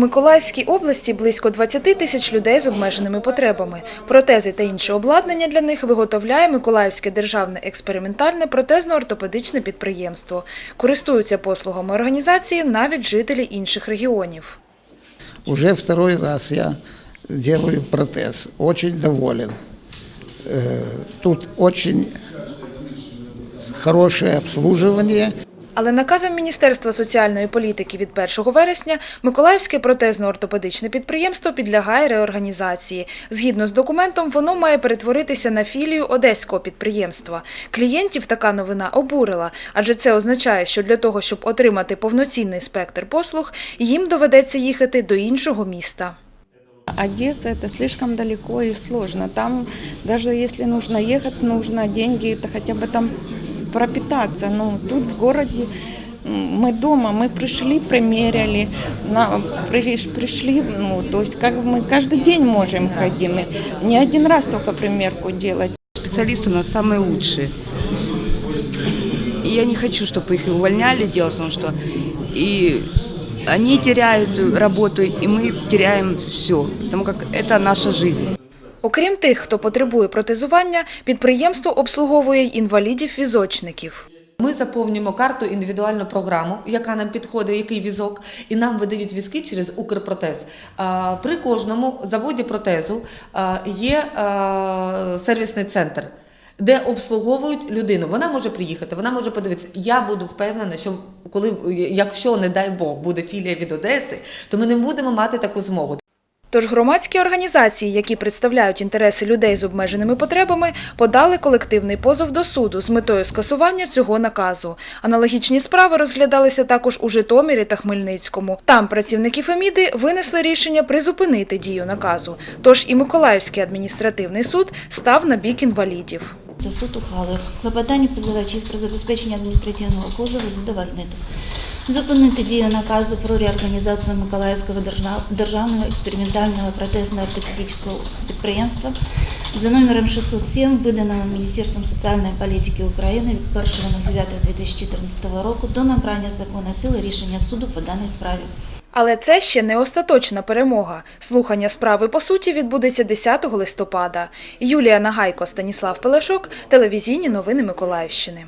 Миколаївській області близько 20 тисяч людей з обмеженими потребами. Протези та інше обладнання для них виготовляє Миколаївське державне експериментальне протезно-ортопедичне підприємство. Користуються послугами організації навіть жителі інших регіонів. Уже второй раз я делаю протез. Очень доволен. Э, Тут очень хорошее обслуживание. Але наказом Міністерства соціальної політики від 1 вересня Миколаївське протезно-ортопедичне підприємство підлягає реорганізації. Згідно з документом, воно має перетворитися на філію одеського підприємства. Клієнтів така новина обурила, адже це означає, що для того, щоб отримати повноцінний спектр послуг, їм доведеться їхати до іншого міста. Одесса это слишком далеко и сложно. Там даже если нужно ехать, нужно деньги, это хотя бы там пропитаться. Но тут в городе мы дома, мы пришли, примеряли, на, приш- пришли, ну, то есть как мы каждый день можем ходим, и не один раз только примерку делать. Специалисты у нас самые лучшие. И я не хочу, чтобы их увольняли. Дело в том, что и они теряют работу, и мы теряем все. Потому как это наша жизнь. Окрім тих, хто потребує протезування, підприємство обслуговує інвалідів-візочників. Ми заповнюємо карту індивідуальну програму, яка нам підходить, який візок, і нам видають візки через Укрпротез. При кожному заводі протезу є сервісний центр. Де обслуговують людину, вона може приїхати, вона може подивитися. Я буду впевнена, що коли, якщо не дай Бог, буде філія від Одеси, то ми не будемо мати таку змогу. Тож громадські організації, які представляють інтереси людей з обмеженими потребами, подали колективний позов до суду з метою скасування цього наказу. Аналогічні справи розглядалися також у Житомирі та Хмельницькому. Там працівники Феміди винесли рішення призупинити дію наказу. Тож і Миколаївський адміністративний суд став на бік інвалідів. Суд ухвалив клопотання позивачів про забезпечення адміністративного позову задовольнити. Зупинити дію наказу про реорганізацію Миколаївського держав- державного експериментального протезно-ортопедичного підприємства за номером 607, виданого Міністерством соціальної політики України від 1.09.2014 року до набрання законної сили рішення суду по даній справі. Але це ще не остаточна перемога. Слухання справи по суті відбудеться 10 листопада. Юлія Нагайко, Станіслав Пелешок, телевізійні новини Миколаївщини.